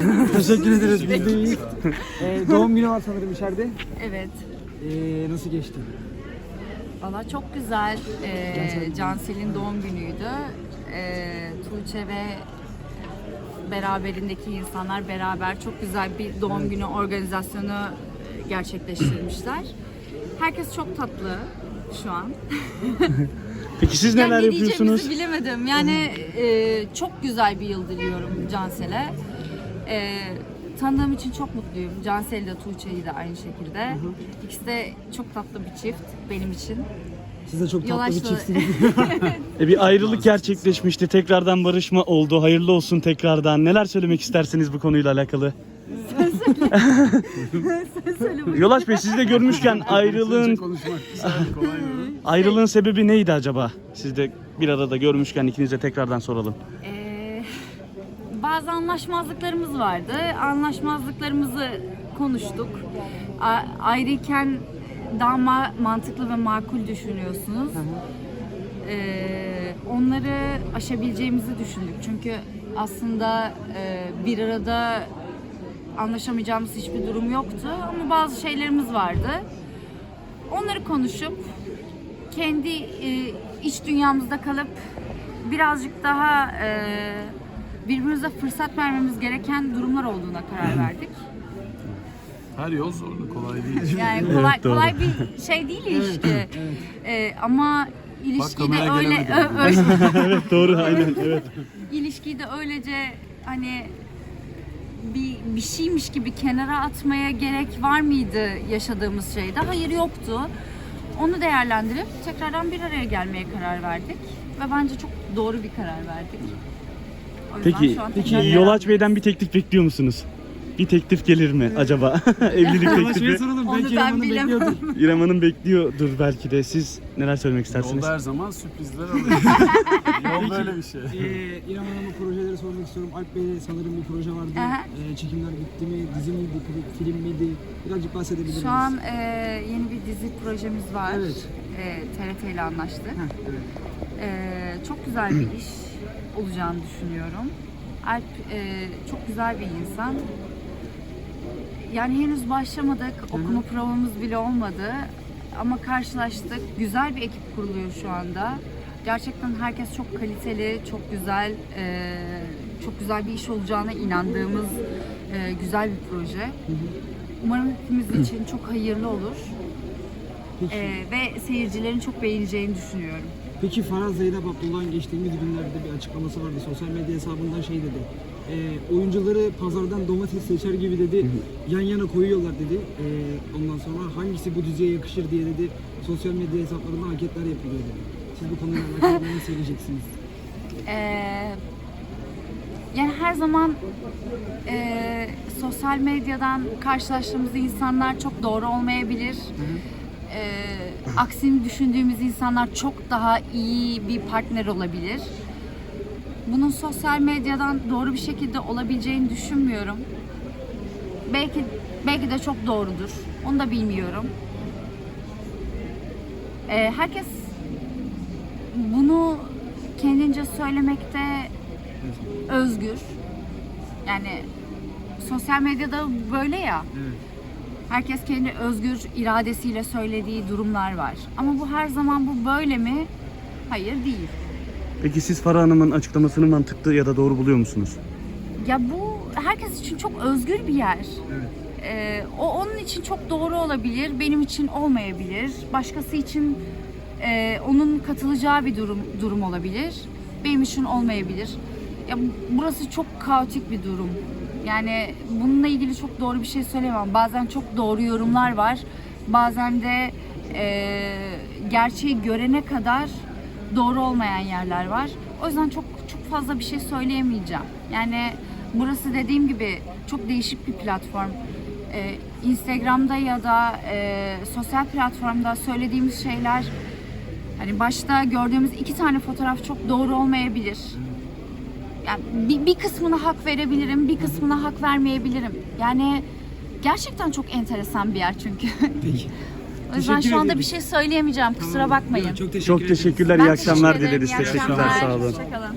Teşekkür ederiz biz de iyiyiz. Ee, doğum günü var sanırım içeride. Evet. Ee, nasıl geçti? Valla çok güzel. Ee, Cansel'in doğum günüydü. Ee, Tuğçe ve beraberindeki insanlar beraber çok güzel bir doğum günü organizasyonu gerçekleştirmişler. Herkes çok tatlı şu an. Peki siz Yani neler ne yapıyorsunuz? diyeceğimizi bilemedim. Yani e, çok güzel bir yıl diliyorum Cansel'e. E, tanıdığım için çok mutluyum. Cansel'i de Tuğçe'yi de aynı şekilde. İkisi de çok tatlı bir çift benim için. Siz de çok tatlı bir Yolaşlı. çiftsiniz. E, bir ayrılık gerçekleşmişti. Tekrardan barışma oldu. Hayırlı olsun tekrardan. Neler söylemek istersiniz bu konuyla alakalı? Yolaş Bey siz de görmüşken ayrılığın konuşmak güzel, kolay mı? ayrılığın sebebi neydi acaba? Siz de bir arada görmüşken ikinize tekrardan soralım. Ee, bazı anlaşmazlıklarımız vardı. Anlaşmazlıklarımızı konuştuk. A- ayrıyken daha ma- mantıklı ve makul düşünüyorsunuz. Ee, onları aşabileceğimizi düşündük. Çünkü aslında e, bir arada anlaşamayacağımız hiçbir durum yoktu ama bazı şeylerimiz vardı. Onları konuşup kendi e, iç dünyamızda kalıp birazcık daha e, birbirimize fırsat vermemiz gereken durumlar olduğuna karar verdik. Her yol zorlu, kolay değil. Yani kolay Evet, doğru. kolay bir şey değil ilişki. E, ama ilişkiyi de kamera öyle gelemedi. ö- öyle evet doğru aynen evet. ilişkiyi de öylece hani bir, bir şeymiş gibi kenara atmaya gerek var mıydı yaşadığımız şeyde? Hayır yoktu. Onu değerlendirip tekrardan bir araya gelmeye karar verdik. Ve bence çok doğru bir karar verdik. O yüzden Peki, şu an peki tekrar Yolaç. Bey'den bir teklif bekliyor musunuz? Bir teklif gelir mi acaba? Evlilik teklifi. Soralım. Onu Belki ben İrem Hanım bilemem. bekliyordur. İrem Hanım bekliyordur belki de. Siz neler söylemek istersiniz? Yolda her zaman sürprizler oluyor. Yol böyle bir şey. Ee, İrem Hanım'a projeleri sormak istiyorum. Alp Bey'le sanırım bir proje vardı. Aha. Ee, çekimler bitti mi? Dizi miydi? kli- Film miydi? Birazcık bahsedebilir miyiz? Şu an e, yeni bir dizi projemiz var. Evet. E, TRT ile anlaştık. Heh, evet. Ee, çok güzel bir iş olacağını düşünüyorum. Alp e, çok güzel bir insan. Yani henüz başlamadık, okuma provamız bile olmadı. Ama karşılaştık. Güzel bir ekip kuruluyor şu anda. Gerçekten herkes çok kaliteli, çok güzel, e, çok güzel bir iş olacağına inandığımız e, güzel bir proje. Umarım hepimiz için çok hayırlı olur. E, ve seyircilerin çok beğeneceğini düşünüyorum. Peki Faraz Zeynep Abdullah'ın geçtiğimiz günlerde bir açıklaması vardı. Sosyal medya hesabından şey dedi. Ee, oyuncuları pazardan domates seçer gibi dedi. Yan yana koyuyorlar dedi. Ee, ondan sonra hangisi bu diziye yakışır diye dedi. Sosyal medya hesaplarında anketler yapılıyor dedi. Siz bu konuyla alakalı ne söyleyeceksiniz? Ee, yani her zaman e, sosyal medyadan karşılaştığımız insanlar çok doğru olmayabilir. Ee, aksini düşündüğümüz insanlar çok daha iyi bir partner olabilir. Bunun sosyal medyadan doğru bir şekilde olabileceğini düşünmüyorum. Belki belki de çok doğrudur. Onu da bilmiyorum. Ee, herkes bunu kendince söylemekte özgür. Yani sosyal medyada böyle ya. Herkes kendi özgür iradesiyle söylediği durumlar var. Ama bu her zaman bu böyle mi? Hayır değil. Peki siz Farah Hanım'ın açıklamasını mantıklı ya da doğru buluyor musunuz? Ya bu herkes için çok özgür bir yer. Ee, o onun için çok doğru olabilir, benim için olmayabilir. Başkası için e, onun katılacağı bir durum durum olabilir. Benim için olmayabilir. Ya burası çok kaotik bir durum. Yani bununla ilgili çok doğru bir şey söyleyemem. Bazen çok doğru yorumlar var. Bazen de e, gerçeği görene kadar doğru olmayan yerler var. O yüzden çok çok fazla bir şey söyleyemeyeceğim. Yani burası dediğim gibi çok değişik bir platform. Ee, Instagram'da ya da e, sosyal platformda söylediğimiz şeyler hani başta gördüğümüz iki tane fotoğraf çok doğru olmayabilir. Yani bir, bir kısmına hak verebilirim, bir kısmına hak vermeyebilirim. Yani gerçekten çok enteresan bir yer çünkü. Peki. o yüzden Teşekkür şu anda ederim. bir şey söyleyemeyeceğim. Kusura bakmayın. Çok teşekkür Çok ederiz. teşekkürler, Ben iyi akşamlar teşekkür ederim, dileriz. iyi Teşekkürler, akşamlar. sağ olun. Hoşçakalın.